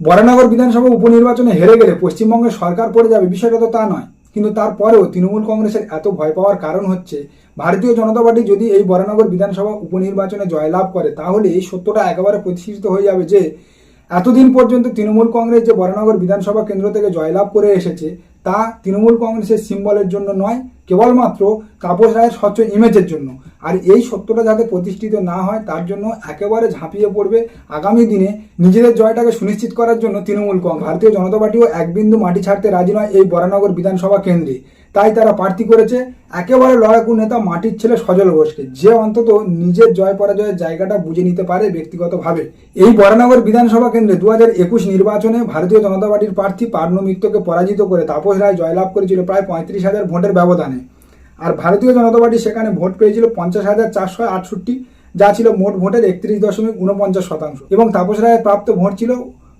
বরানগর বিধানসভা উপনির্বাচনে হেরে গেলে পশ্চিমবঙ্গে সরকার পড়ে যাবে, বিষয়টা তো তা নয়। কিন্তু তারপরেও তৃণমূল কংগ্রেসের এত ভয় পাওয়ার কারণ হচ্ছে, ভারতীয় জনতা পার্টি যদি এই বরানগর বিধানসভা উপনির্বাচনে জয়লাভ করে, তাহলে এই সত্যটা একেবারে প্রতিষ্ঠিত হয়ে যাবে যে, এতদিন পর্যন্ত তৃণমূল কংগ্রেস যে বরানগর বিধানসভা কেন্দ্র থেকে জয়লাভ করে এসেছে, তা তৃণমূল কংগ্রেসের সিম্বলের জন্য নয় কেবলমাত্র তাপস রায়ের স্বচ্ছ ইমেজের জন্য। আর এই সত্যটা যাতে প্রতিষ্ঠিত না হয়, তার জন্য একেবারে ঝাঁপিয়ে পড়বে আগামী দিনে নিজেদের জয়টাকে সুনিশ্চিত করার জন্য তৃণমূল কংগ্রেস ভারতীয় জনতা পার্টিও এক বিন্দু মাটি ছাড়তে রাজি নয় এই বরানগর বিধানসভা কেন্দ্রে। তাই তারা প্রার্থী করেছে, একেবারে লড়াকু নেতা মাটির ছেলে সজল ঘোষকে। যে অন্তত নিজের জয় পরাজয়ের জায়গাটা বুঝে নিতে পারে ব্যক্তিগতভাবে। এই বরানগর বিধানসভা কেন্দ্রে দু হাজার একুশ নির্বাচনে ভারতীয় জনতা পার্টির প্রার্থী পার্নো মিত্রকে পরাজিত করে তাপস রায় জয়লাভ করেছিল প্রায় পঁয়ত্রিশ হাজার ভোটের ব্যবধানে। আর ভারতীয় জনতা পার্টি সেখানে ভোট পেয়েছিল পঞ্চাশ হাজার চারশো আটষট্টি, যা ছিল মোট ভোটের একত্রিশ দশমিক উনপঞ্চাশ শতাংশ। এবং তাপস রায়ের প্রাপ্ত ভোট ছিল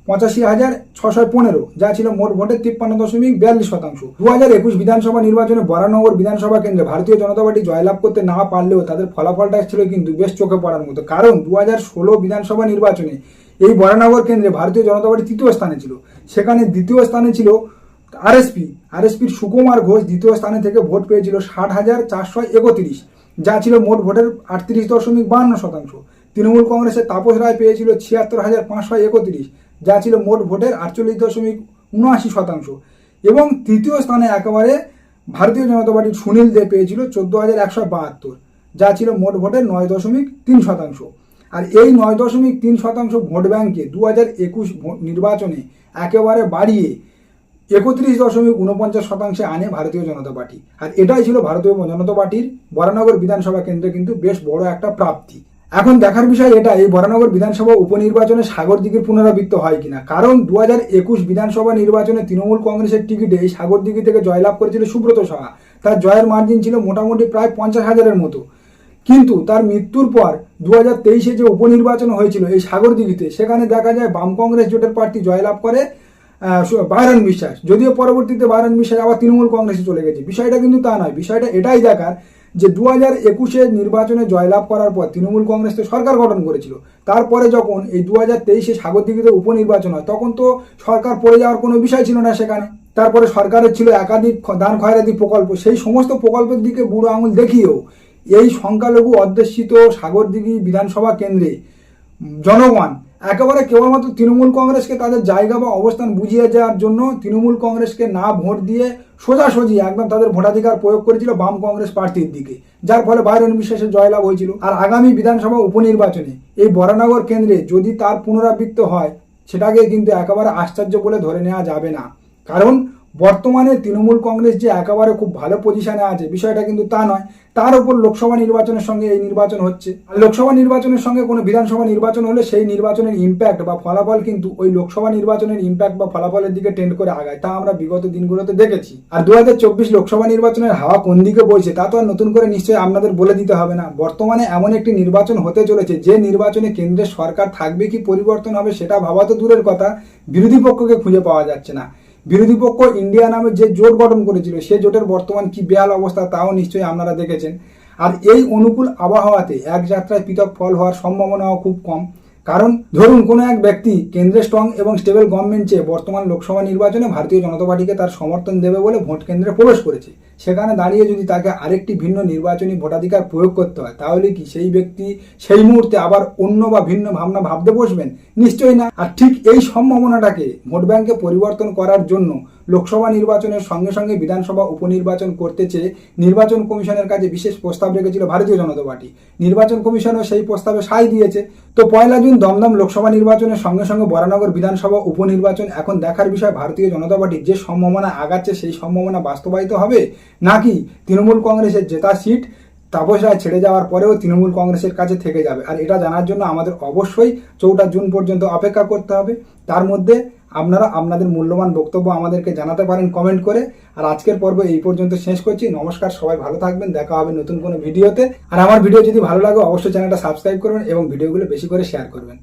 পঁচাশি হাজার ছশো পনেরো, যা ছিল মোট ভোটের তিপ্পান্ন দশমিক বিয়াল্লিশ শতাংশ। দু হাজার একুশ বিধানসভা নির্বাচনে বরানগর বিধানসভা কেন্দ্রে ভারতীয় জনতা পার্টি জয়লাভ করতে না পারলেও তাদের ফলাফলটা ছিল কিন্তু বেশ চোখে পড়ার মতো। কারণ দু হাজার ষোলো বিধানসভা নির্বাচনে এই বরানগর কেন্দ্রে ভারতীয় জনতা পার্টি তৃতীয় স্থানে ছিল। সেখানে দ্বিতীয় স্থানে ছিল আরএসপি, আরএসপির সুকুমার ঘোষ দ্বিতীয় স্থানে থেকে ভোট পেয়েছিল ষাট হাজার চারশো একত্রিশ, যা ছিল মোট ভোটের আটত্রিশ দশমিক বান্ন শতাংশ। তৃণমূল কংগ্রেসের তাপস রায় পেয়েছিল ছিয়াত্তর হাজার পাঁচশো একত্রিশ, যা ছিল মোট ভোটের আটচল্লিশ দশমিক উনআশি শতাংশ। এবং তৃতীয় স্থানে একেবারে ভারতীয় জনতা পার্টির সুনীল দে পেয়েছিল চোদ্দ হাজার একশো বাহাত্তর, যা ছিল মোট ভোটের নয় দশমিক তিন শতাংশ। আর এই নয় দশমিক তিন শতাংশ ভোট ব্যাংকে দু হাজার একুশ নির্বাচনে একেবারে বাড়িয়ে একত্রিশ দশমিক উনপঞ্চাশ শতাংশে আনে ভারতীয় জনতা পার্টি। আর এটাই ছিল ভারতীয় জনতা পার্টির বরানগর বিধানসভা কেন্দ্রে কিন্তু বেশ বড় একটা প্রাপ্তি। এখন দেখার বিষয় এটা, এই বরানগর বিধানসভা উপনির্বাচনে সাগর দিঘির পুনরাবৃত্ত হয় কিনা? কারণ দু হাজার একুশ বিধানসভা নির্বাচনে তৃণমূল কংগ্রেসের টিকিটে এই সাগর দিঘি থেকে জয়লাভ করেছিল সুব্রত সাহা। তার জয়ের মার্জিন ছিল মোটামুটি প্রায় পঞ্চাশ হাজারের মতো। কিন্তু তার মৃত্যুর পর দু হাজার তেইশে যে উপনির্বাচন হয়েছিল এই সাগর দিঘিতে, সেখানে দেখা যায় বাম কংগ্রেস জোটের প্রার্থী জয়লাভ করে বাইরন বিশ্বাস। যদিও পরবর্তীতে বাইরন বিশ্বাস আবার তৃণমূল কংগ্রেসে চলে গেছে। বিষয়টা কিন্তু তা নয়। বিষয়টা এটাই দেখার যে দু হাজার একুশে নির্বাচনে জয়লাভ করার পর তৃণমূল কংগ্রেস তো সরকার গঠন করেছিল। তারপরে যখন এই দু হাজার তেইশে সাগরদিঘিতে উপনির্বাচন হয়, তখন তো সরকার পড়ে যাওয়ার কোনো বিষয় ছিল না সেখানে। তারপরে সরকারের ছিল একাধিক দান খয়রাতি প্রকল্প। সেই সমস্ত প্রকল্পের দিকে বুড়ো আঙুল দেখিয়েও এই সংখ্যালঘু অধ্যুষিত সাগরদিঘি বিধানসভা কেন্দ্রে জনগণ একেবারে কেবলমাত্র তৃণমূল কংগ্রেসকে তাদের জায়গা বা অবস্থান বুঝিয়ে যাওয়ার জন্য তৃণমূল কংগ্রেসকে না ভোট দিয়ে সোজাসুজি একদম তাদের ভোটাধিকার প্রয়োগ করেছিল বাম কংগ্রেস প্রার্থীর দিকে, যার ফলে বাইরের বিশ্বাসের জয়লাভ হয়েছিল। আর আগামী বিধানসভা উপনির্বাচনে এই বরানগর কেন্দ্রে যদি তার পুনরাবৃত্ত হয়, সেটাকে কিন্তু একেবারে আশ্চর্য বলে ধরে নেওয়া যাবে না। কারণ বর্তমানে তৃণমূল কংগ্রেস যে একেবারে খুব ভালো পজিশনে আছে, বিষয়টা কিন্তু তা নয়। তার উপর লোকসভা নির্বাচনের সঙ্গে এই নির্বাচন হচ্ছে। আর লোকসভা নির্বাচনের সঙ্গে কোনো বিধানসভা নির্বাচন হলে সেই নির্বাচনের ইম্প্যাক্ট বা ফলাফল কিন্তু ওই লোকসভা নির্বাচনের ইম্প্যাক্ট বা ফলাফলের দিকে টেন্ড করে আগায়। তা আমরা বিগত দিনগুলোতে দেখেছি। আর দু হাজার চব্বিশ লোকসভা নির্বাচনের হাওয়া কোন দিকে বইছে, তা তো আর নতুন করে নিশ্চয়ই আপনাদের বলে দিতে হবে না। বর্তমানে এমন একটি নির্বাচন হতে চলেছে, যে নির্বাচনে কেন্দ্রের সরকার থাকবে কি পরিবর্তন হবে সেটা ভাবা তো দূরের কথা, বিরোধী পক্ষকে খুঁজে পাওয়া যাচ্ছে না। বিরোধী পক্ষ ইন্ডিয়া নামে যে জোট গঠন করেছিল, সে জোটের বর্তমান কি বেয়াল অবস্থা তাও নিশ্চয়ই আপনারা দেখেছেন। আর এই অনুকূল আবহাওয়াতে এক যাত্রায় পৃথক ফল হওয়ার সম্ভাবনাও খুব কম। কারণ ধরুন, কোনো এক ব্যক্তি কেন্দ্রে স্ট্রং এবং স্টেবল গভর্নমেন্ট চেয়ে বর্তমান লোকসভা নির্বাচনে ভারতীয় জনতা পার্টিকে তার সমর্থন দেবে বলে ভোট কেন্দ্রে প্রবেশ করেছে। সেখানে দাঁড়িয়ে যদি তাকে আরেকটি ভিন্ন নির্বাচনী ভোটাধিকার প্রয়োগ করতে হয়, তাহলে কি সেই ব্যক্তি সেই মুহূর্তে আবার অন্য বা ভিন্ন ভাবনা ভাবতে বসবেন? নিশ্চয়ই না। আর ঠিক এই সম্ভাবনাটাকে ভোট ব্যাংকে পরিবর্তন করার জন্য লোকসভা নির্বাচনের সঙ্গে সঙ্গে বিধানসভা উপনির্বাচন করতে চেয়ে নির্বাচন কমিশনের কাছে বিশেষ প্রস্তাব রেখেছিল ভারতীয় জনতা পার্টি। নির্বাচন কমিশনও সেই প্রস্তাবে সাই দিয়েছে। তো পয়লা জুন দমদম লোকসভা নির্বাচনের সঙ্গে সঙ্গে বরানগর বিধানসভা উপনির্বাচন এখন দেখার বিষয় ভারতীয় জনতা পার্টি যে সম্ভাবনা আগাচ্ছে, সেই সম্ভাবনা বাস্তবায়িত হবে? নাকি তৃণমূল কংগ্রেসের জেতা সিট? তাপস রায় ছেড়ে যাওয়ার পরেও তৃণমূল কংগ্রেসের কাছে থেকে যাবে। আর এটা জানার জন্য আমাদের অবশ্যই চৌঠা জুন পর্যন্ত অপেক্ষা করতে হবে। তার মধ্যে আপনারা আপনাদের মূল্যবান বক্তব্য আমাদেরকে জানাতে পারেন কমেন্ট করে। আর আজকের পর্ব এই পর্যন্ত শেষ করছি। নমস্কার, সবাই ভালো থাকবেন। দেখা হবে নতুন কোনো ভিডিওতে। আর আমার ভিডিও যদি ভালো লাগে, অবশ্যই চ্যানেলটা সাবস্ক্রাইব করবেন এবং ভিডিওগুলো বেশি করে শেয়ার করবেন।